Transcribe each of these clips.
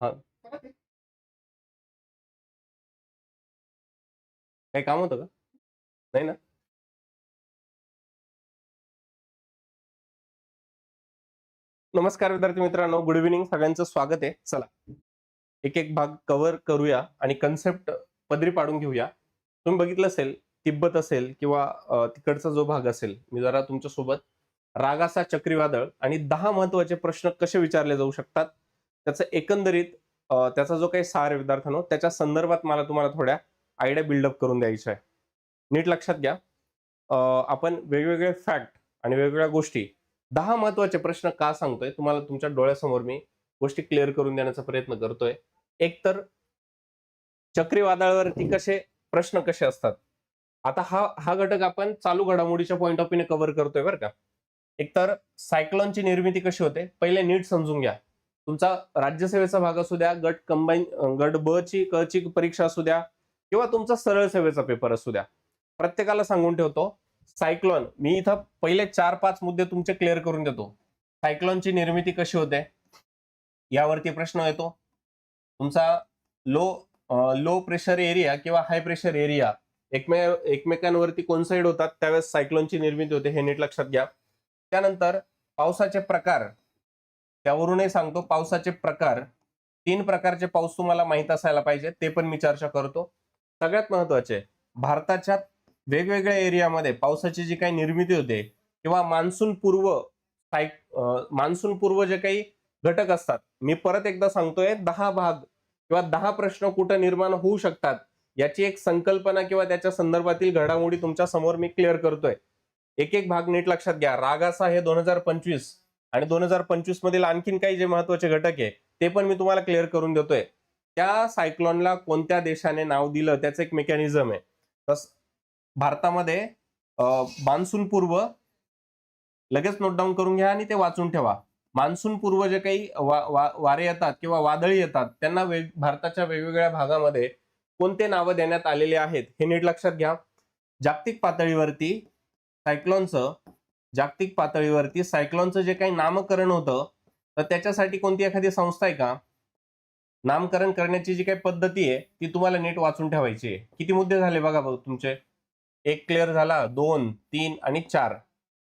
हा. काही काम होतं का? नाही ना? नमस्कार विद्यार्थी मित्रांनो गुड इव्हिनिंग सगळ्यांचं स्वागत आहे. चला एक एक भाग कव्हर करूया आणि कन्सेप्ट पदरी पाडून घेऊया. तुम्ही बघितलं असेल तिब्बत असेल किंवा तिकडचा जो भाग असेल मी जरा तुमच्यासोबत रागासा चक्रीवादळ आणि दहा महत्त्वाचे प्रश्न कसे विचारले जाऊ शकतात त्याचं एकंदरीत त्याचा जो काही सार विद्यार्थ्यांनो त्याच्या संदर्भात मला तुम्हाला थोड्या आयडिया बिल्डअप करून द्यायच्या आहे. नीट लक्षात घ्या. आपण वेगवेगळे फॅक्ट आणि वेगवेगळ्या गोष्टी दहा महत्त्वाचे प्रश्न का सांगतोय तुम्हाला तुमच्या डोळ्यासमोर मी गोष्टी क्लिअर करून देण्याचा प्रयत्न करतोय. एक तर चक्रीवादळावरती कसे प्रश्न कसे असतात? आता हा हा घटक आपण चालू घडामोडीच्या पॉईंट ऑफ व्ह्यूने कव्हर करतोय बरं का. एकतर सायक्लॉनची निर्मिती कशी होते? पहिले नीट समजून घ्या. तुमचा राज्यसेवेचा भाग असू द्या गट कंबाईन गट ब ची क ची परीक्षा असू द्या किंवा तुमचा सरळ सेवेचा पेपर असू द्या. प्रत्येकाला सांगून ठेवतो सायक्लॉन मी इथं पहिले चार पाच मुद्दे तुमचे क्लिअर करून देतो. सायक्लॉनची निर्मिती कशी होते? यावरती प्रश्न येतो. तुमचा लो लो प्रेशर एरिया किंवा हाय प्रेशर एरिया एकमे एकमेकांवरती साईड होतात? त्यावेळेस सायक्लोनची निर्मिती होते हे नीट लक्षात घ्या. त्यानंतर पावसाचे प्रकार त्यावरूनही सांगतो पावसाचे प्रकार तीन प्रकारचे पाऊस तुम्हाला माहीत असायला पाहिजे ते पण मी चर्चा करतो. सगळ्यात महत्त्वाचे भारताच्या वेगवेगळ्या एरियामध्ये पावसाची जी काही निर्मिती होते किंवा मान्सून पूर्व साय मान्सून पूर्व जे काही घटक असतात मी परत एकदा सांगतोय दहा भाग किंवा दहा प्रश्न कुठं निर्माण होऊ शकतात याची एक संकल्पना किंवा त्याच्या संदर्भातील घडामोडी तुमच्यासमोर मी क्लिअर करतोय. एक एक भाग नीट लक्षात घ्या रागासा हे दोन हजार पंचवीस आणि दोन हजार पंचवीस मधील आणखीन काही जे महत्त्वाचे घटक आहे ते पण मी तुम्हाला क्लिअर करून देतोय. त्या सायक्लॉनला कोणत्या देशाने नाव दिलं त्याचं एक मेकॅनिझम आहे. तस भारतामध्ये मान्सून पूर्व लगेच नोट डाऊन करून घ्या आणि ते वाचून ठेवा. मान्सून पूर्व जे काही वा, वा, वारे येतात किंवा वादळी येतात त्यांना वेग भारताच्या वेगवेगळ्या भागामध्ये कोणते नावं देण्यात आलेले आहेत हे नीट लक्षात घ्या. जागतिक पातळीवरती सायक्लॉनचं जागतिक पातळीवरती सायक्लॉनचं जे काही नामकरण होतं तर त्याच्यासाठी कोणती एखादी संस्था आहे का? नामकरण करण्याची जी काही पद्धती आहे ती तुम्हाला नीट वाचून ठेवायची आहे. किती मुद्दे झाले बघा बघ तुमचे? एक क्लिअर झाला दोन तीन आणि चार.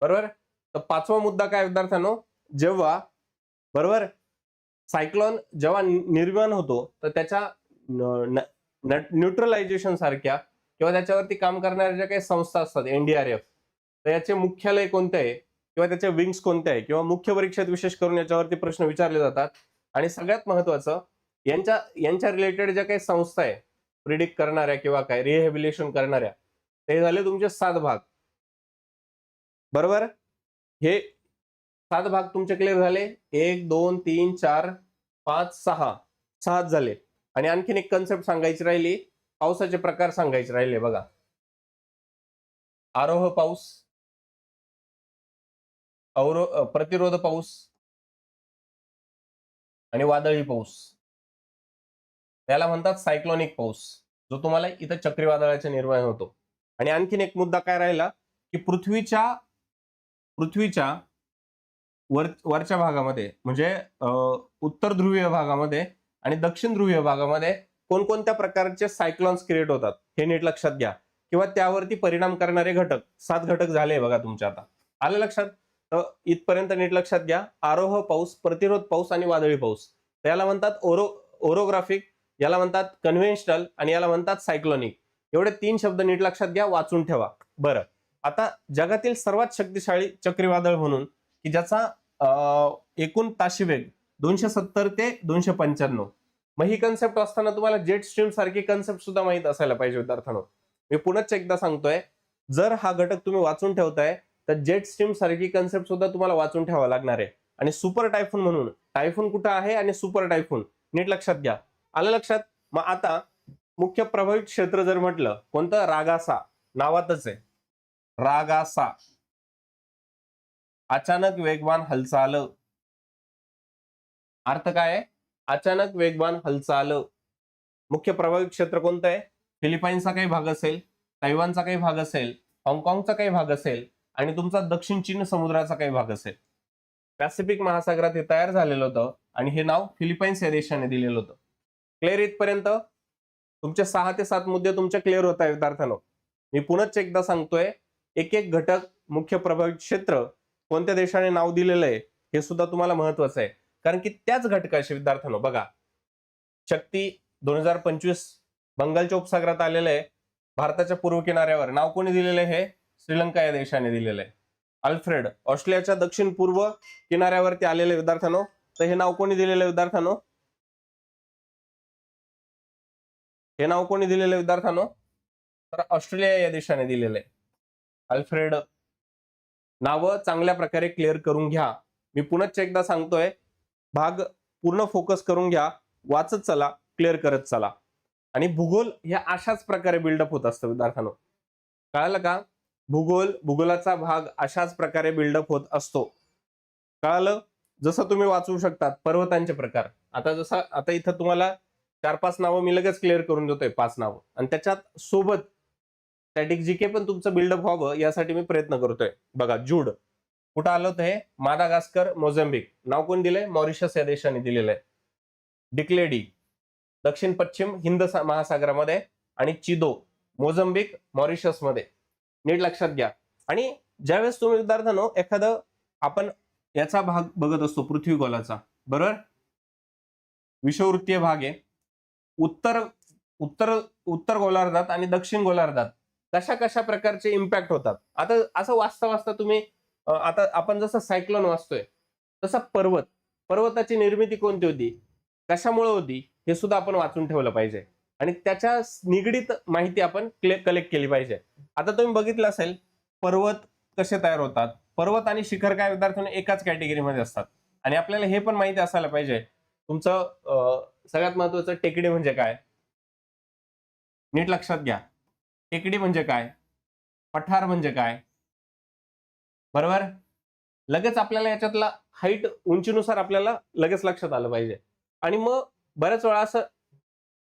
बरोबर? तर पाचवा मुद्दा काय विद्यार्थ्यांनो? जेव्हा बरोबर? सायक्लॉन जेव्हा निर्माण होतो तर त्याच्या न्यूट्रलायझेशन सारख्या किंवा त्याच्यावरती काम करणाऱ्या ज्या काही संस्था असतात एनडीआरएफ तर याचे मुख्यालय कोणते आहे? किंवा त्याचे विंग्स कोणते आहे? किंवा मुख्य परीक्षेत विशेष करून याच्यावरती प्रश्न विचारले जातात. आणि सगळ्यात महत्वाचं यांच्या यांच्या रिलेटेड ज्या काही संस्था आहे प्रिडिक्ट करणाऱ्या किंवा काय रिहेबिलेशन करणाऱ्या ते झाले तुमचे सात भाग. बरोबर? हे सात भाग तुमचे क्लिअर झाले? एक दोन तीन चार पाच सहा. सहाच झाले. आणि आणखीन एक कन्सेप्ट सांगायची राहिली. पावसाचे प्रकार सांगायचे राहिले बघा. आरोह पाऊस अवरो प्रतिरोध पाऊस आणि वादळी पाऊस. त्याला म्हणतात सायक्लॉनिक पाऊस जो तुम्हाला इथं चक्रीवादळाच्या निर्माण होतो. आणि आणखीन एक मुद्दा काय राहिला की पृथ्वीच्या पृथ्वीच्या वर वरच्या भागामध्ये म्हणजे उत्तर ध्रुवीय भागामध्ये आणि दक्षिण ध्रुवीय भागामध्ये कोणकोणत्या प्रकारचे सायक्लॉन्स क्रिएट होतात हे नीट लक्षात घ्या. किंवा त्यावरती परिणाम करणारे घटक सात घटक झाले बघा तुमच्या आता. आलं लक्षात? तर इथपर्यंत नीट लक्षात घ्या. आरोह पाऊस प्रतिरोध पाऊस आणि वादळी पाऊस. याला म्हणतात ओरो ओरोग्राफिक याला म्हणतात कन्व्हेन्शनल आणि याला म्हणतात सायक्लॉनिक. एवढे तीन शब्द नीट लक्षात घ्या वाचून ठेवा. बरं. आता जगातील सर्वात शक्तिशाळी चक्रीवादळ म्हणून की ज्याचा एकूण ताशी वेग दोनशे सत्तर ते दोनशे पंच्याण्णव. मग ही कन्सेप्ट असताना तुम्हाला जेट स्ट्रीम सारखी कन्सेप्ट सुद्धा माहीत असायला पाहिजे विद्यार्थ्यांनो. मी पुन्हा एकदा सांगतोय. जर हा घटक तुम्ही वाचून ठेवताय तर जेट स्ट्रीम सारखी कन्सेप्ट सुद्धा तुम्हाला वाचून ठेवावं लागणार आहे. आणि सुपर टायफून म्हणून टायफून कुठं आहे आणि सुपर टायफून? नीट लक्षात घ्या. आलं लक्षात? मग आता मुख्य प्रभावित क्षेत्र जर म्हटलं कोणतं? रागासा. नावातच आहे. रागासा. अचानक वेगवान हालचाल. अर्थ काय आहे? अचानक वेगवान हालचाल. मुख्य प्रभावित क्षेत्र कोणतं आहे? फिलिपाईन्सचा काही भाग असेल तैवानचा काही भाग असेल हाँगकाँगचा काही भाग असेल आणि तुमचा दक्षिण चीन समुद्राचा काही भाग असेल. पॅसिफिक महासागरात हे तयार झालेलं होतं आणि हे नाव फिलिपाईन्स या देशाने दिलेलं होतं. क्लिअर इथपर्यंत? तुमचे सहा ते सात मुद्दे तुमचे क्लिअर होत आहे विद्यार्थ्यांनो. मी पुनच एकदा सांगतोय एक एक घटक मुख्य प्रभावित क्षेत्र कोणत्या देशाने नाव दिलेलं आहे हे सुद्धा तुम्हाला महत्वाचं आहे. कारण की त्याच घटकाशी विद्यार्थ्यांनो बघा. शक्ती दोन हजार पंचवीस बंगालच्या उपसागरात आलेलं आहे. भारताच्या पूर्व किनाऱ्यावर. नाव कोणी दिलेलं आहे हे? श्रीलंका या देशाने दिलेलं आहे. अल्फ्रेड ऑस्ट्रेलियाच्या दक्षिण पूर्व किनाऱ्यावरती आलेले विद्यार्थ्यांनो तर हे नाव कोणी दिलेलं विद्यार्थ्यांनो? हे नाव कोणी दिलेलं विद्यार्थ्यांनो? तर ऑस्ट्रेलिया या देशाने दिलेलं आहे. अल्फ्रेड नावं चांगल्या प्रकारे क्लिअर करून घ्या. मी पुनश्च एकदा सांगतोय भाग पूर्ण फोकस करून घ्या वाचत चला क्लिअर करत चला. आणि भूगोल हे अशाच प्रकारे बिल्डअप होत असतं विद्यार्थ्यांनो. कळालं का? भूगोल भूगोलाचा भाग अशाच प्रकारे बिल्डअप होत असतो. कळालं? जसं तुम्ही वाचवू शकतात पर्वतांचे प्रकार. आता जसं आता इथं तुम्हाला चार पाच नावं मी लगेच क्लिअर करून देतोय पाच नावं. आणि त्याच्यात सोबत स्टॅटिक जीके पण तुमचं बिल्डअप व्हावं यासाठी मी प्रयत्न करतोय. बघा जूड कुठं आलं होतं हे? Madagascar Mozambique. नाव कोण दिलंय? मॉरिशस या देशाने दिलेलं आहे डिक्लेडी. दक्षिण पश्चिम हिंद महासागरामध्ये आणि चिदो. मोझम्बिक मॉरिशसमध्ये नीट लक्षात घ्या. आणि ज्यावेळेस तुम्ही विद्यार्थ्यांनो एखादं आपण याचा भाग बघत असतो पृथ्वी गोलाचा. बरोबर? विषववृत्तीय भाग आहे. उत्तर उत्तर उत्तर गोलार्धात आणि दक्षिण गोलार्धात कशा कशा प्रकारचे इम्पॅक्ट होतात? आता असं वाचता वाचता तुम्ही आता आपण जसं सायक्लोन वाचतोय तसा पर्वत पर्वताची निर्मिती कोणती होती? कशामुळे होती? हे सुद्धा आपण वाचून ठेवलं पाहिजे. आणि त्याच्या निगडीत माहिती आपण कलेक्ट केली पाहिजे. आता तुम्ही बघितलं असेल पर्वत कसे तयार होतात? पर्वत आणि शिखर काय विद्यार्थ्यांना एकाच कॅटेगरीमध्ये असतात. आणि आपल्याला हे पण माहिती असायला पाहिजे. तुमचं सगळ्यात महत्वाचं टेकडी म्हणजे काय? नीट लक्षात घ्या. टेकडी म्हणजे काय? पठार म्हणजे काय? बरोबर? लगेच आपल्याला याच्यातला हाईट उंचीनुसार आपल्याला लगेच लक्षात आलं पाहिजे. आणि मग बऱ्याच वेळा असं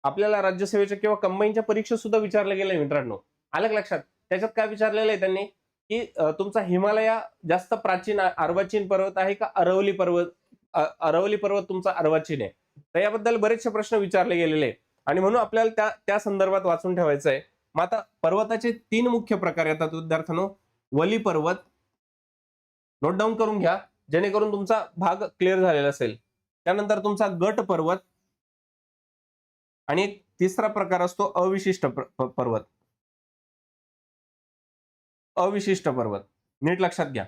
आपल्याला राज्यसेवेच्या किंवा कंबाईनच्या परीक्षा सुद्धा विचारलं गेल्या मित्रांनो. आलं लक्षात? त्याच्यात काय विचारलेलं आहे त्यांनी? की तुमचा हिमालया जास्त प्राचीन अर्वाचीन पर्वत आहे का अरवली पर्वत अरवली पर्वत तुमचा अर्वाचीन आहे? तर याबद्दल बरेचसे प्रश्न विचारले गेलेले आहेत. आणि म्हणून आपल्याला त्या त्या संदर्भात वाचून ठेवायचं आहे. मग आता पर्वताचे तीन मुख्य प्रकार येतात विद्यार्थ्यांनो. वली पर्वत नोट डाऊन करून घ्या. जेणेकरून तुमचा भाग क्लिअर झालेला असेल. त्यानंतर तुमचा गट पर्वत आणि तिसरा प्रकार असतो अविशिष्ट पर्वत. अविशिष्ट पर्वत. नीट लक्षात घ्या.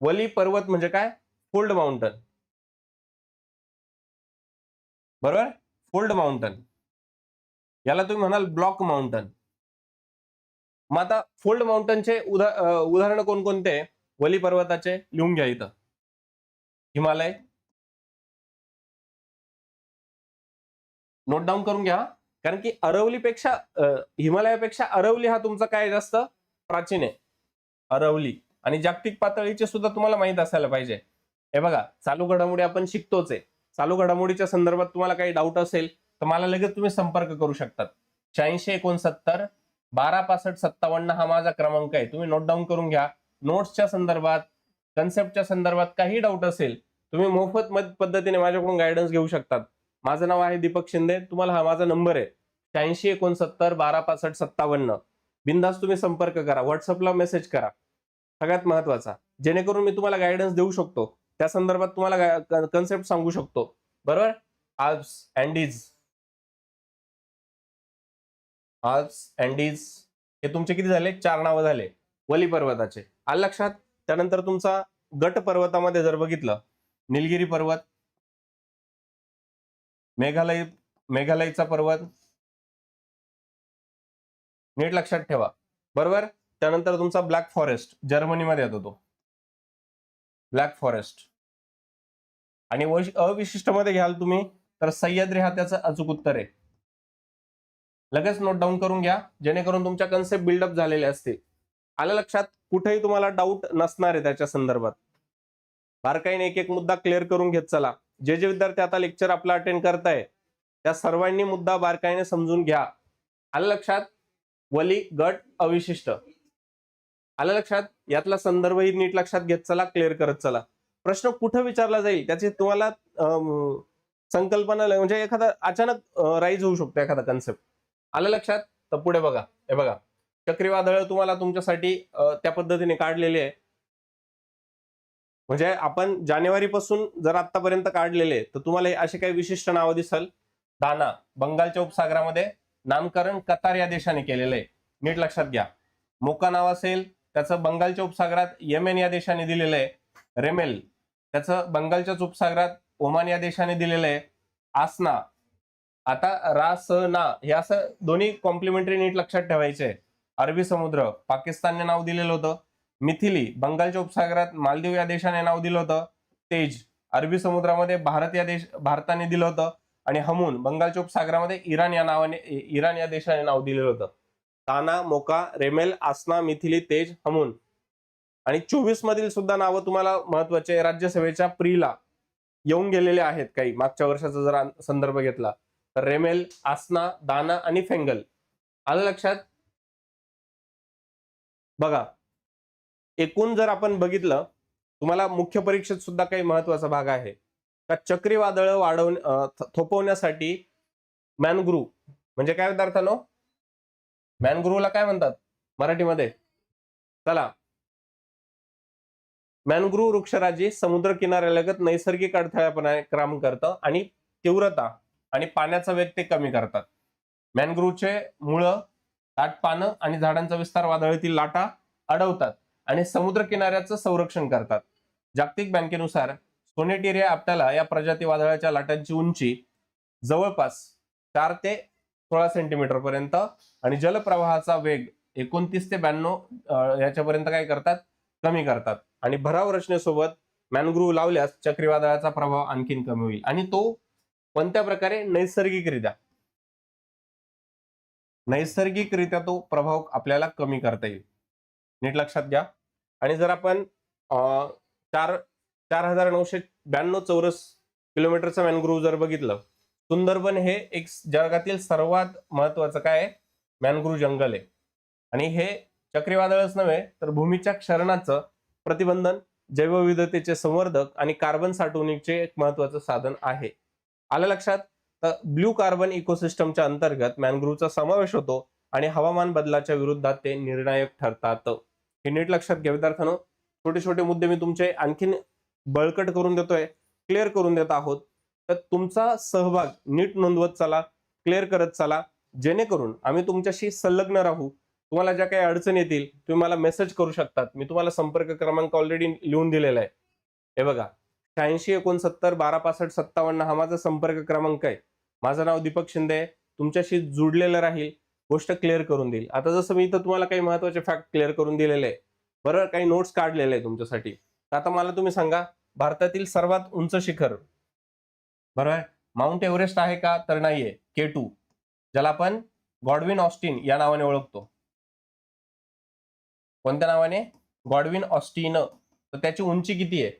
वली पर्वत म्हणजे काय? Fold mountain. बरोबर? Fold mountain. याला तुम्ही म्हणाल ब्लॉक माउंटन. मग आता फोल्ड माउंटनचे उदा उदाहरण कोणकोणते? वली पर्वताचे? लिहून घ्या इथं. हिमालय नोट डाऊन करून घ्या. कारण की अरवलीपेक्षा हिमालयापेक्षा अरवली हा तुमचा काय जास्त प्राचीन आहे. अरवली. आणि जागतिक पातळीचे सुद्धा तुम्हाला माहीत असायला पाहिजे. हे बघा चालू घडामोडी आपण शिकतोच आहे. चालू घडामोडीच्या संदर्भात तुम्हाला काही डाऊट असेल तर मला लगेच तुम्ही संपर्क करू शकतात. शहाऐंशी एकोणसत्तर बारा पासष्ट सत्तावन्न हा माझा क्रमांक आहे. तुम्ही नोट डाऊन करून घ्या. नोट्सच्या संदर्भात कन्सेप्टच्या संदर्भात काही डाऊट असेल तुम्ही मोफत मत पद्धतीने माझ्याकडून गायडन्स घेऊ शकतात. माझं नाव आहे दीपक शिंदे. तुम्हाला हा माझा नंबर आहे. शहाऐंशी एकोणसत्तर बारा पासष्ट सत्तावन्न. बिंदास तुम्ही संपर्क करा. व्हॉट्सअपला मेसेज करा. सगळ्यात महत्त्वाचा. जेणेकरून मी तुम्हाला गायडन्स देऊ शकतो. त्या संदर्भात तुम्हाला कन्सेप्ट सांगू शकतो. बरोबर? आल्प्स अँडीज आल्प्स अँडीज हे तुमचे किती झाले? चार नावं झाले. वली पर्वताचे. आल लक्षात? त्यानंतर तुमचा गट पर्वतामध्ये जर बघितलं निलगिरी पर्वत मेघालय मेघालयचा पर्वत. नीट लक्षात ठेवा. बरोबर? त्यानंतर तुमचा ब्लॅक फॉरेस्ट जर्मनीमध्ये येतो तो. Black forest. आणि अविशिष्टमध्ये घ्याल तुम्ही तर सह्याद्री हा त्याचं अचूक उत्तर आहे. लगेच नोट डाऊन करून घ्या जेणेकरून तुमच्या कन्सेप्ट बिल्डअप झालेले असतील. आलं लक्षात? कुठेही तुम्हाला डाऊट नसणार आहे त्याच्या संदर्भात. बारकाईने एक एक मुद्दा क्लिअर करून घेत चला. जे जे विद्यार्थी आता लेक्चर आपला अटेंड करताय त्या सर्वांनी मुद्दा बारकाईने समजून घ्या. आलं लक्षात? वली गट अविशिष्ट. आलं लक्षात? यातला संदर्भही नीट लक्षात घेत चला क्लिअर करत चला. प्रश्न कुठं विचारला जाईल? त्याची तुम्हाला संकल्पना म्हणजे एखादा अचानक राईज होऊ शकतो एखादा कन्सेप्ट आलं लक्षात? तर पुढे बघा. हे बघा. चक्रीवादळ तुम्हाला तुमच्यासाठी त्या पद्धतीने काढलेली आहे. म्हणजे आपण जानेवारी पासून जर आतापर्यंत काढलेले तर तुम्हाला असे काही विशिष्ट नावं दिसल? दाना बंगालच्या उपसागरामध्ये नामकरण कतार या देशाने केलेलं आहे. नीट लक्षात घ्या. मोका नाव असेल त्याचं बंगालच्या उपसागरात येमेन या देशाने दिलेलं आहे. रेमेल त्याचं बंगालच्याच उपसागरात ओमान या देशाने दिलेलं आहे. आसना आता रा स ना हे असं दोन्ही कॉम्प्लिमेंटरी नीट लक्षात ठेवायचे. अरबी समुद्र पाकिस्तानने नाव दिलेलं होतं. मिथिली बंगालच्या उपसागरात मालदीव या देशाने नाव दिलं होतं. तेज अरबी समुद्रामध्ये भारत या देश भारताने दिलं होतं. आणि हमून बंगालच्या उपसागरामध्ये इराण या नावाने इराण या देशाने नाव दिलेलं होतं. ताना मोका रेमेल आसना मिथिली तेज हमून. आणि चोवीस मधील सुद्धा नावं तुम्हाला महत्त्वाचे राज्यसभेच्या प्रीला येऊन गेलेले आहेत काही. मागच्या वर्षाचा जर संदर्भ घेतला तर रेमेल आसना दाना आणि फेंगल. आलं लक्षात? बघा एकूण जर आपण बघितलं तुम्हाला मुख्य परीक्षेत सुद्धा काही महत्त्वाचा भाग आहे. का चक्रीवादळ वाढवून थोपवण्यासाठी मॅनग्रू म्हणजे काय विद्यार्थ्यानो मॅनग्रूला काय म्हणतात? मराठीमध्ये? चला. मॅनग्रू वृक्षराजी समुद्र किनाऱ्यालगत नैसर्गिक अडथळ्यापणे काम करतं आणि तीव्रता आणि पाण्याचा वेग ते कमी करतात. मॅनग्रूवचे मुळं दाट पानं आणि झाडांचा विस्तार वादळातील लाटा अडवतात. आणि समुद्र किनाऱ्याचं संरक्षण करतात. जागतिक बँकेनुसार सोनेटेरिया आपट्याला या प्रजाती वादळाच्या लाटांची उंची जवळपास चार ते सोळा सेंटीमीटर पर्यंत आणि जलप्रवाहाचा वेग एकोणतीस ते ब्याण्णव याच्यापर्यंत काय करतात? कमी करतात. आणि भराव रचनेसोबत मॅनग्रुव्ह लावल्यास चक्रीवादळाचा प्रभाव आणखीन कमी होईल. आणि तो कोणत्या प्रकारे? नैसर्गिकरित्या. नैसर्गिकरित्या तो प्रभाव आपल्याला कमी करता येईल. नीट लक्षात घ्या. आणि जर आपण चार चार हजार नऊशे ब्याण्णव चौरस किलोमीटरचं मॅनग्रोव्ह जर बघितलं सुंदरबन हे एक जगातील सर्वात महत्वाचं काय मॅनग्रोव्ह जंगल आहे. आणि हे चक्रीवादळच नव्हे तर भूमीच्या क्षरणाचं प्रतिबंधन जैवविविधतेचे संवर्धक आणि कार्बन साठवणीचे एक महत्वाचं साधन आहे. आलं लक्षात? तर ब्ल्यू कार्बन इकोसिस्टमच्या अंतर्गत मॅनग्रोव्हचा समावेश होतो आणि हवामान बदलाच्या विरुद्धात ते निर्णायक ठरतात. हे नीट लक्षात घ्या विद्यार्थ्यानो. छोटे छोटे मुद्दे मी तुमचे आणखीन बळकट करून देतोय क्लिअर करून देत आहोत. तर तुमचा सहभाग नीट नोंदवत चला क्लिअर करत चला जेणेकरून आम्ही तुमच्याशी संलग्न राहू. तुम्हाला ज्या काही अडचणी येतील तुम्ही मला मेसेज करू शकतात. मी तुम्हाला संपर्क क्रमांक ऑलरेडी लिहून दिलेला आहे. हे बघा शहाऐंशी एकोणसत्तर बारा पासष्ट सत्तावन्न हा माझा संपर्क क्रमांक आहे. माझं नाव दीपक शिंदे आहे. तुमच्याशी जुडलेलं राहील. गोष्ट क्लिअर करून देईल. आता जसं मी इथं तुम्हाला काही महत्त्वाचे फॅक्ट क्लिअर करून दिलेले आहे. बरं काही नोट्स काढलेले आहे तुमच्यासाठी. आता मला तुम्ही सांगा भारतातील सर्वात उंच शिखर. बरोबर माउंट एव्हरेस्ट आहे का? तर नाहीये. के टू ज्याला आपण गॉडविन ऑस्टिन या नावाने ओळखतो. कोणत्या नावाने? गॉडविन ऑस्टिन तर त्याची उंची किती आहे?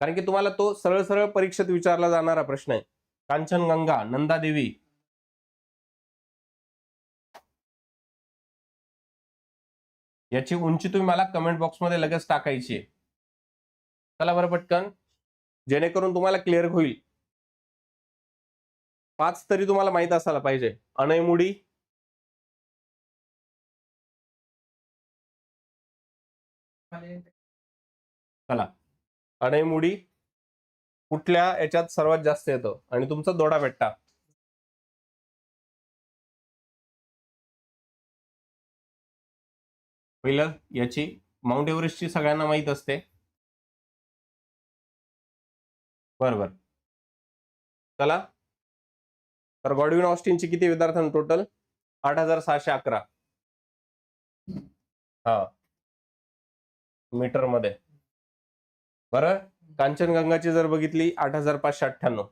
कारण की तुम्हाला तो सरळ सरळ परीक्षेत विचारला जाणारा प्रश्न आहे. कांचनगंगा नंदादेवी. याची उंची तुम्ही मला कमेंट बॉक्समध्ये लगेच टाकायची आहे. चला बरं पटकन. जेणेकरून तुम्हाला क्लिअर होईल. पाच तरी तुम्हाला माहीत असायला पाहिजे. अनयमुडी चला. अनयमुडी कुठल्या याच्यात सर्वात जास्त येतं? आणि तुमचा दोडा भेटता पहिलं याची माउंट एव्हरेस्टची सगळ्यांना माहीत असते. बरोबर. चला. तर गॉडविन ऑस्टिनची किती विद्यार्थ्यांना टोटल आठ हजार सहाशे अकरा. हा. मीटरमध्ये बरं? कांचनगंगाची जर बघितली आठ हजार पाचशे अठ्ठ्याण्णव.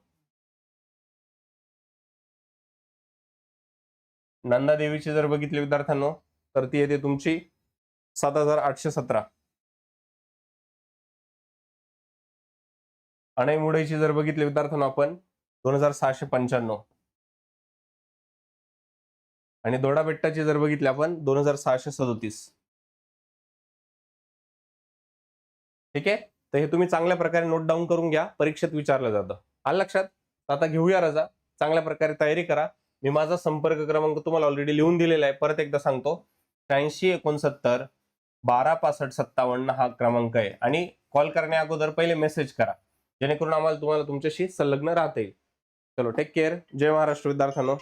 नंदादेवीची जर बघितली विद्यार्थ्यांनो तर ती येते तुमची सात हजार आठशे सतरा. अणईमुडईची जर बघितली विद्यार्थ्यांनो आपण दोन हजार सहाशे पंच्याण्णव. आणि दोडा बेट्टाची जर बघितली आपण दोन हजार सहाशे सदोतीस. ठीक आहे? तर हे तुम्ही चांगल्या प्रकारे नोट डाऊन करून घ्या परीक्षेत विचारलं जातं. आलं लक्षात? आता घेऊया रजा. चांगल्या प्रकारे तयारी करा. मी माझा संपर्क क्रमांक तुम्हाला ऑलरेडी लिहून दिलेला आहे. परत एकदा सांगतो. शहाऐंशी एकोणसत्तर बारा पासष्ट सत्तावन्न हा क्रमांक आहे. आणि कॉल करण्या अगोदर पहिले मेसेज करा. जेणेकरून आम्हाला तुम्हाला तुमच्याशी संलग्न राहता येईल. चलो टेक केअर जय महाराष्ट्र विद्यार्थ्यांनो.